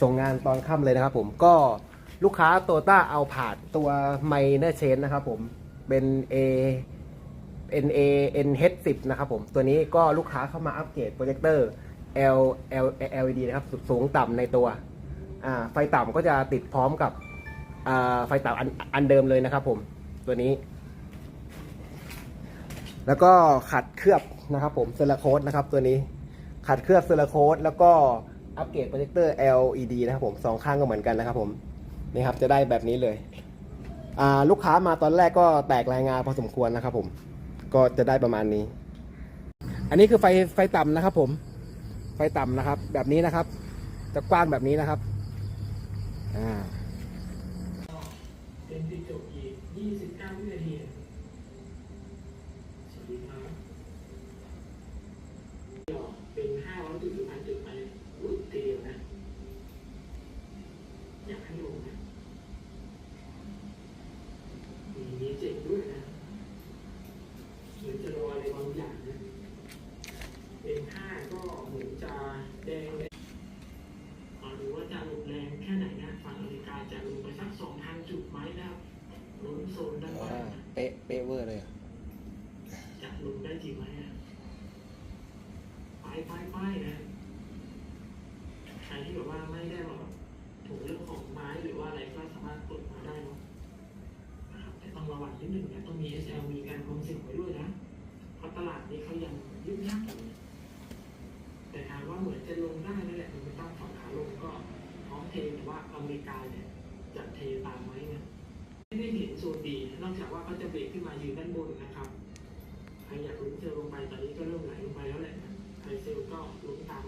ส่งงานตอนค่ำเลยนะครับผมก็ลูกค้าโตต้าเอาผานตัวไมเนอร์เชนนะครับผมเป็น A N A N H 10นะครับผม ตัวนี้ก็ลูกค้าเข้ามาอัปเกรดโปรเจคเตอร์ L L LED นะครับสูงต่ำในตัว ไฟต่ำก็จะติดพร้อมกับไฟต่ำอันอันเดิมเลยนะครับผมตัวนี้ แล้วก็ขัดเคลือบนะครับผมเซราโคตนะครับตัวนี้ ขัดเคลือบเซราโคตแล้วก็ อัปเกรดโปรเจคเตอร์ LED นะครับผมสองข้างก็เหมือนกันนะครับผมนี่ครับจะได้แบบนี้เลยลูกค้ามาตอนแรกก็แตกรายงานพอสมควรนะครับผม ก็จะได้ประมาณนี้ อันนี้คือไฟไฟต่ำนะครับ ผม ไฟต่ำนะครับ แบบนี้นะครับ จะกว้างแบบนี้นะครับอ่าเป็นปิจบอีก29วินาทีสวัสดีครับเป็น500ถึง1,000 มีมีเจ็บด้วยนะเหมือนจะรออะไรบางอย่างนะเป็นห้าก็เหมือนจะแดงเลยขอดูว่าจะลงแรงแค่ไหนนะฝั่งอเมริกาจะลงไปสัก2,000จุดไหมนะครับลงโซนด้านล่างนะเป๊ะเป๊ะเวอร์เลยจะลงได้จริงไหมอะไปไปไปนะใครที่แบบว่าไม่ได้แบบถูกเรื่องของไม้หรือว่าอะไรก็สามารถกดมาได้เนาะนะครับ แต่ต้องระวังนิดหนึ่งนะต้องมี SL มีการคงเซ็นไว้ด้วยนะเพราะตลาดนี้เขายังยุ่งยากอยู่แต่ถามว่าเหมือนจะลงได้นั่นแหละมันไม่ต้องฝั่งขาลงก็พร้อมเทแต่ว่าอเมริกาเนี่ยจะเทตามไหมนะไม่ได้เห็นโซนดีนอกจากว่าเขาจะเบรกขึ้นมายืนด้านบนนะครับใครอยากลุ้นเซลล์ลงไปตอนนี้ก็เริ่มไหลลงไปแล้วแหละใครเซลก็ลุ้นตาม